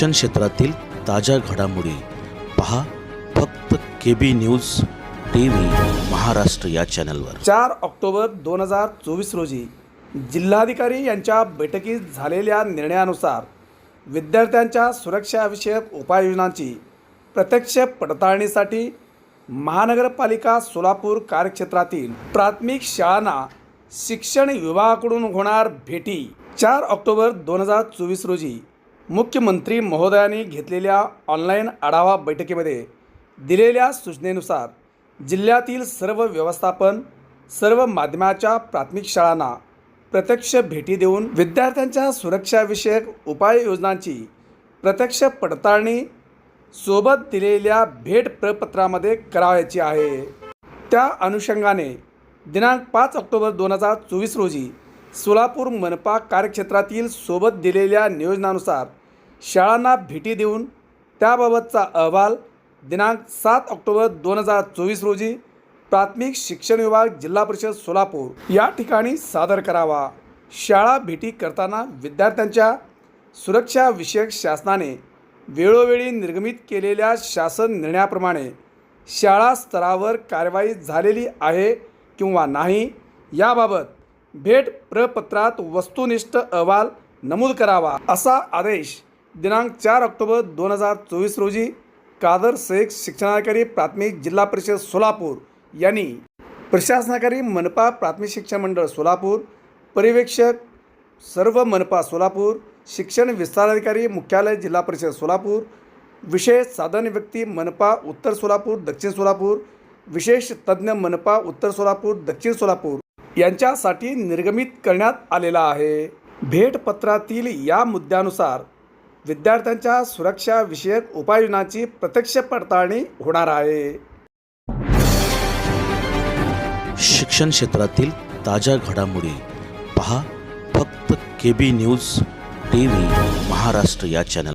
शिक्षण क्षेत्रातील ताज्या घडामोडी पहा फक्त K B news T V Maharashtra या चॅनलवर. चार ऑक्टोबर दोन हजार चोवीस रोजी जिल्हाधिकारी यांच्या बैठकीत झालेल्या निर्णयानुसार विद्यार्थ्यांच्या सुरक्षाविषयक उपाययोजनांची प्रत्यक्ष पडताळणीसाठी महानगरपालिका सोलापूर कार्यक्षेत्रातील प्राथमिक शाळांना शिक्षण विभागाकडून होणार भेटी. चार ऑक्टोबर दोन हजार चोवीस रोजी मुख्यमंत्री महोदयांनी घेतलेल्या ऑनलाईन आढावा बैठकीमध्ये दिलेल्या सूचनेनुसार जिल्ह्यातील सर्व व्यवस्थापन सर्व माध्यमाच्या प्राथमिक शाळांना प्रत्यक्ष भेटी देऊन विद्यार्थ्यांच्या सुरक्षाविषयक उपाययोजनांची प्रत्यक्ष पडताळणी सोबत दिलेल्या भेट प्रपत्रामध्ये करावयाची आहे. त्या अनुषंगाने दिनांक पाच ऑक्टोबर दोन हजार चोवीस रोजी सोलापूर मनपा कार्यक्षेत्रातील सोबत दिलेल्या नियोजनानुसार शाळांना भेटी देऊन त्याबाबतचा अहवाल दिनांक सात ऑक्टोबर दोन हजार चोवीस रोजी प्राथमिक शिक्षण विभाग जिल्हा परिषद सोलापूर या ठिकाणी सादर करावा. शाळा भेटी करताना विद्यार्थ्यांच्या सुरक्षाविषयक शासनाने वेळोवेळी निर्गमित केलेल्या शासन निर्णयाप्रमाणे शाळा स्तरावर कारवाई झालेली आहे किंवा नाही याबाबत भेट प्रपत्रात वस्तुनिष्ठ अहवाल नमूद करावा असा आदेश दिनांक चार ऑक्टोबर दोन हजार चोवीस रोजी कादर शेख शिक्षणाधिकारी प्राथमिक जिल्हा परिषद सोलापूर यांनी प्रशासनाकारी मनपा प्राथमिक शिक्षण मंडळ सोलापूर पर्यवेक्षक सर्व मनपा सोलापूर शिक्षण विस्ताराधिकारी मुख्यालय जिल्हा परिषद सोलापूर विशेष साधन व्यक्ती मनपा उत्तर सोलापूर दक्षिण सोलापूर विशेष तज्ज्ञ मनपा उत्तर सोलापूर दक्षिण सोलापूर यांच्यासाठी निर्गमित करण्यात आलेला आहे. भेटपत्रातील या मुद्द्यानुसार विद्यार्थ्यांच्या सुरक्षाविषयक उपाययोजनांची प्रत्यक्ष पडताळणी होणार आहे. शिक्षण क्षेत्रातील ताज्या घडामोडी पहा फक्त K B news T V Maharashtra या चॅनल